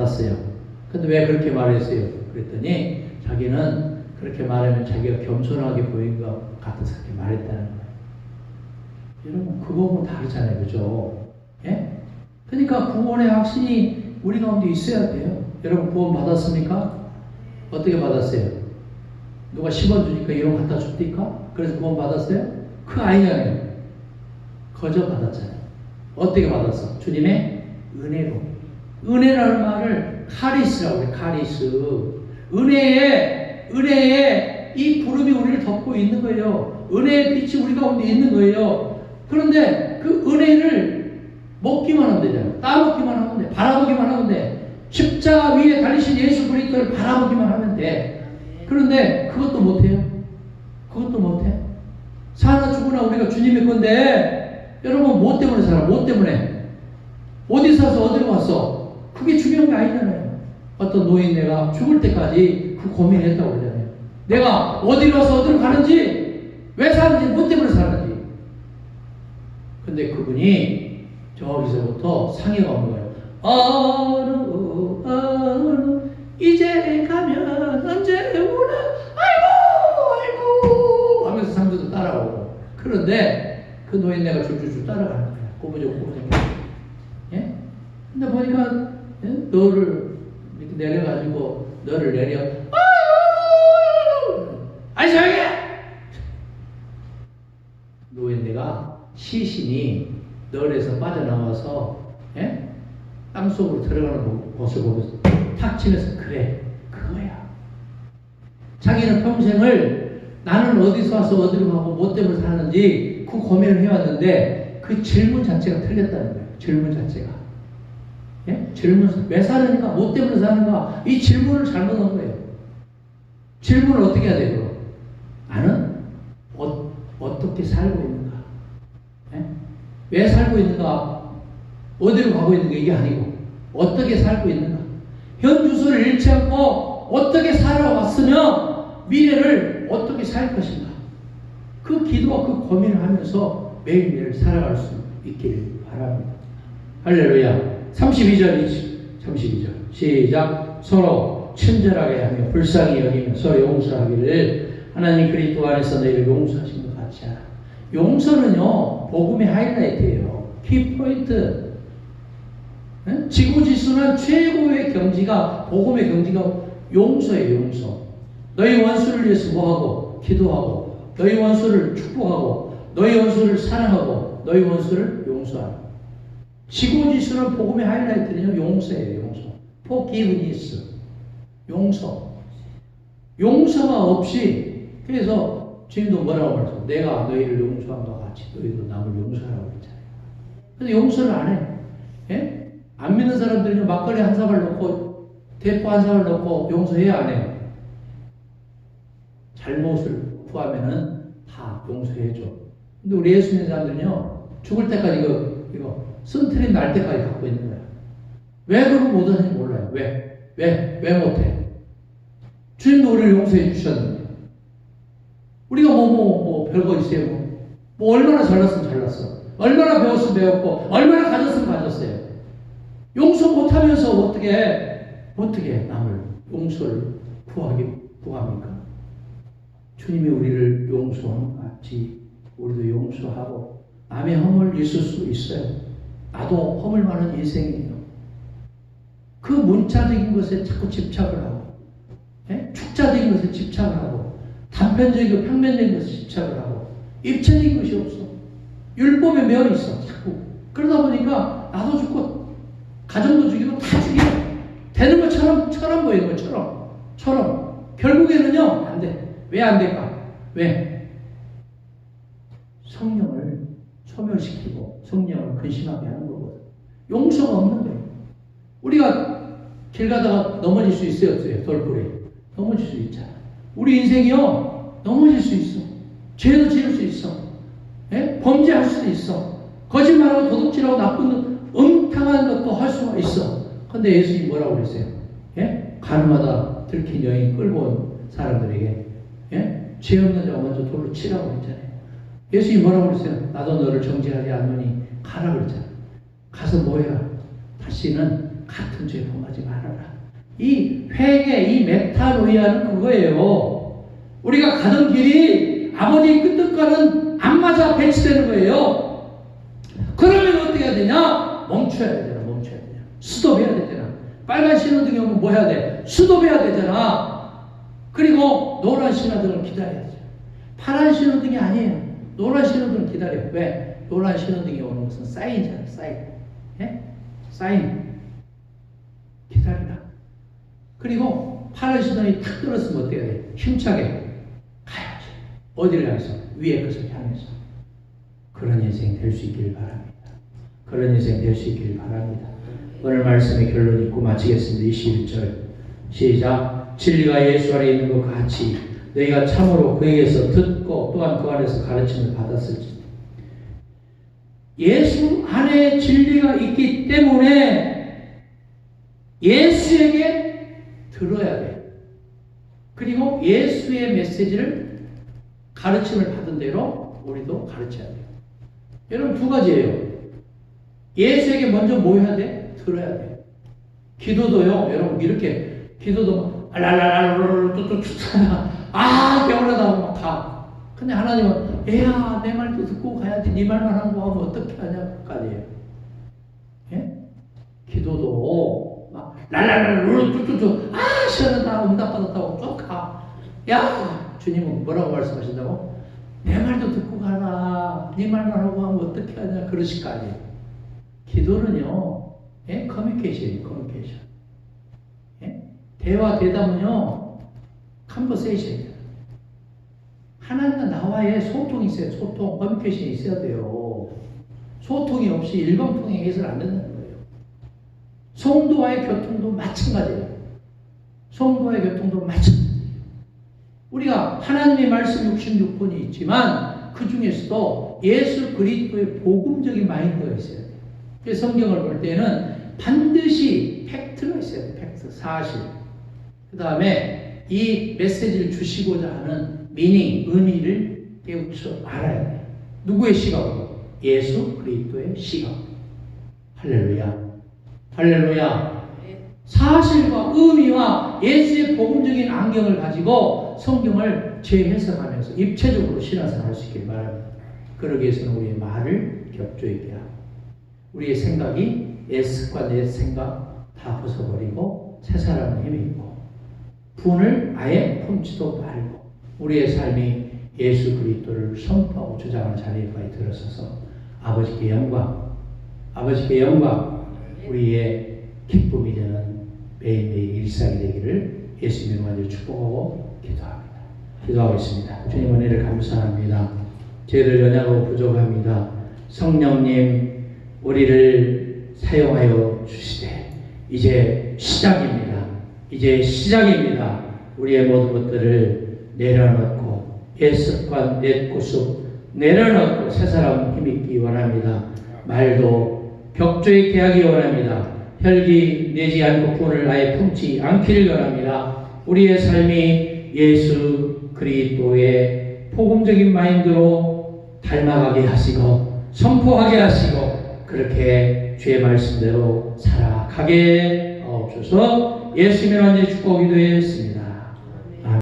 받았어요. 근데 왜 그렇게 말했어요? 그랬더니 자기는 그렇게 말하면 자기가 겸손하게 보인 것 같아서 그렇게 말했다는 거예요. 여러분 그거하고 다르잖아요. 그죠? 예? 그러니까 구원의 확신이 우리 가운데 있어야 돼요. 여러분 구원 받았습니까? 어떻게 받았어요? 누가 10원 주니까 1원 갖다 줍니까? 그래서 구원 받았어요? 그 아니잖아요. 거저 받았잖아요. 어떻게 받았어? 주님의 은혜로. 은혜라는 말을 카리스라고 해요. 카리스. 은혜에, 은혜에 이 구름이 우리를 덮고 있는 거예요. 은혜의 빛이 우리 가운데 있는 거예요. 그런데 그 은혜를 먹기만 하면 되잖아요. 따먹기만 하면 돼. 바라보기만 하면 돼. 십자가 위에 달리신 예수 그리스도를 바라보기만 하면 돼. 그런데 그것도 못해요. 그것도 못해. 사나 죽으나 우리가 주님의 건데 여러분 뭐 때문에 살아? 뭐 때문에? 어디 사서 어디로 왔어? 그게 중요한 게 아니잖아요. 어떤 노인네가 죽을 때까지 그 고민했다고 그러잖아요. 내가 어디로 와서 어디로 가는지 왜 사는지 뭐 때문에 사는지. 근데 그분이 저기서부터 상해가 온 거예요. 어느 어느 이제 가면 언제 오나 아이고 아이고 하면서 상주도 따라오고 그런데 그 노인네가 줄줄줄 따라가는 거야. 꼬부정 꼬부정. 예? 근데 보니까 예? 너를 이렇게 내려가지고 너를 내려 조용히 해! 노인네가 시신이 널에서 빠져나와서 예? 땅속으로 들어가는 것을 보면서 탁 치면서 그래 그거야 자기는 평생을 나는 어디서 와서 어디로 가고 뭐 때문에 사는지 그 고민을 해왔는데 그 질문 자체가 틀렸다는 거예요 질문 자체가 예? 질문 왜 사는가 뭐 때문에 사는가? 이 질문을 잘못한 거예요. 질문을 어떻게 해야 돼요? 나는 어, 어떻게 살고 있는가? 예? 왜 살고 있는가? 어디로 가고 있는가? 이게 아니고. 어떻게 살고 있는가? 현 주소를 잃지 않고 어떻게 살아왔으며 미래를 어떻게 살 것인가? 그 기도와 그 고민을 하면서 매일매일 살아갈 수 있기를 바랍니다. 할렐루야 32절이지. 32절. 시작. 서로 친절하게 하며 불쌍히 여기며 서로 용서하기를 하나님 그리스도 안에서 너희를 용서하신 것 같이 하라 용서는요 복음의 하이라이트예요. 키포인트 예? 지구지수는 최고의 경지가 복음의 경지가 용서예요 용서. 너희 원수를 위해서 뭐하고? 기도하고. 너희 원수를 축복하고. 너희 원수를 사랑하고. 너희 원수를 용서하라 지구지수는 복음의 하이라이트는요 용서예요 용서. forgiveness 용서. 용서가 없이 그래서 주님도 뭐라고 말했어? 내가 너희를 용서한 것 같이 너희도 남을 용서하라고 했잖아요. 근데 용서를 안 해. 예? 안 믿는 사람들은요 막걸리 한 사발 넣고 대포 한 사발 넣고 용서해야 안 해요 잘못을 구하면은 다 용서해줘. 근데 우리 예수 믿는 사람들은요 죽을 때까지 이거 이거 쓴트림 날 때까지 갖고 있는 거야 왜 그걸 못하는지 몰라요 왜? 왜? 왜 못해? 주님도 우리를 용서해 주셨는데 우리가 뭐 뭐 뭐 별거 있어요 뭐. 뭐 얼마나 잘났으면 잘났어 얼마나 배웠으면 배웠고 얼마나 가졌으면 가졌어요 용서 못하면서 어떻게 어떻게 남을 용서를 구하기 구합니까? 주님이 우리를 용서하는 것 우리도 용서하고 남의 허물 있을 수 있어요. 나도 허물 많은 인생이에요. 그 문자적인 것에 자꾸 집착을 하고 예? 축자적인 것에 집착을 하고 단편적이고 평면적인 것에 집착을 하고 입체적인 것이 없어. 율법에 매여 있어. 자꾸. 그러다 보니까 나도 죽고 가정도 죽이고 다 죽이고 되는 것처럼 처럼 보이는 것처럼 처럼 결국에는요 안 돼. 왜 안 될까? 왜? 성령을 소멸시키고 성령을 근심하게 하는 거거든. 용서가 없는 거예요. 우리가 길 가다가 넘어질 수 있어요, 없어요? 돌고래. 넘어질 수 있잖아. 우리 인생이요, 넘어질 수 있어. 죄도 지을 수 있어. 예? 범죄할 수도 있어. 거짓말하고 도둑질하고 나쁜 음탕한 것도 할 수가 있어. 근데 예수님이 뭐라고 그랬어요? 예? 가늠하다 들킨 여인 끌고 온 사람들에게 예? 죄 없는 자가 먼저 돌로 치라고 했잖아요. 예수님이 뭐라고 그랬어요? 나도 너를 정죄하지 않노니 가라 그랬잖아. 가서 뭐해라? 다시는 같은 죄 범하지 말아라. 이 회개, 이 메타노이아는 그거예요. 우리가 가던 길이 아버지의 뜻과는 안 맞아 배치되는 거예요. 그러면 어떻게 해야 되냐? 멈춰야 되잖아, 멈춰야 되냐. 스톱해야 되잖아. 빨간 신호등이 오면 뭐 해야 돼? 스톱해야 되잖아. 그리고 노란 신호등을 기다려야 돼. 파란 신호등이 아니에요. 노란 신호등을 기다려. 왜? 노란 신호등이 오는 것은 사인이잖아, 사인. 예? 사인. 기다리라. 그리고 파란 신호이 탁 들었으면 돼? 힘차게 가야지. 어디를 향해서? 위의 것을 향해서. 그런 인생 될 수 있기를 바랍니다. 그런 인생 될 수 있기를 바랍니다. 오늘 말씀의 결론 읽고 마치겠습니다. 21절. 시작. 진리가 예수 안에 있는 것 같이 너희가 참으로 그에게서 듣고 또한 그 안에서 가르침을 받았을지. 예수 안에 진리가 있기 때문에 예수에게 들어야 돼. 그리고 예수의 메시지를 가르침을 받은 대로 우리도 가르쳐야 돼요. 여러분 두 가지예요. 예수에게 먼저 뭐 해야 돼? 들어야 돼. 기도도요. 여러분 이렇게 기도도 알랄랄랄 또또 아 개운하다 막 가. 근데 하나님은 애야 내 말도 듣고 가야지 네 말만 하고 하면 어떻게 하냐까지예요. 예? 기도도 막 랄랄랄 뚜뚜뚜 아 시원하다 응답 받았다고 쭉 가. 야 주님은 뭐라고 말씀하신다고? 내 말도 듣고 가라. 네 말만 하고 하면 어떻게 하냐 그러실 거 아니에요. 기도는요, 예? 커뮤니케이션이에요, 커뮤니케이션. 예? 대화, 대담은요, 컨버세이션이에요. 하나님과 나와의 소통이 있어요. 소통, 커뮤니케이션이 있어야 돼요. 소통이 없이 일방통행 해서는 안 된다는 거예요. 성도와의 교통도 마찬가지예요. 성도와의 교통도 마찬가지예요. 우리가 하나님의 말씀 66번이 있지만 그 중에서도 예수 그리스도의 복음적인 마인드가 있어야 돼요. 그래서 성경을 볼 때는 반드시 팩트가 있어야 돼요. 팩트, 사실. 그 다음에 이 메시지를 주시고자 하는 미닝, 의미를 깨우쳐 알아야 돼요. 누구의 시각으로? 예수 그리스도의 시각. 할렐루야. 할렐루야. 사실과 의미와 예수의 복음적인 안경을 가지고 성경을 재해석하면서 입체적으로 신앙생활 할수 있길 바랍니다. 그러기 위해서는 우리의 말을 격조 있게 하고 우리의 생각이 S과 내 생각 다 벗어버리고 새 사람의 힘이 있고 분을 아예 품지도 말고 우리의 삶이 예수 그리스도를 선포하고 주장하는 자리에 들어서서 아버지께 영광, 아버지께 영광, 우리의 기쁨이 되는 매일매일 일상이 되기를 예수님의 이름으로 축복하고 기도합니다. 기도하겠습니다. 주님 은혜를 감사합니다. 저희들 연약하고 부족합니다. 성령님 우리를 사용하여 주시되 이제 시작입니다. 이제 시작입니다. 우리의 모든 것들을 내려놓고 옛 습관, 옛 구습 내려놓고 새 사람 힘있기 원합니다. 말도 격조 있게 하기 원합니다. 혈기 내지 않고 분을 아예 품지 않기를 원합니다. 우리의 삶이 예수 그리스도의 복음적인 마인드로 닮아가게 하시고 선포하게 하시고 그렇게 주의 말씀대로 살아가게 하옵소서 예수님의 완전히 축복 기도 했습니다.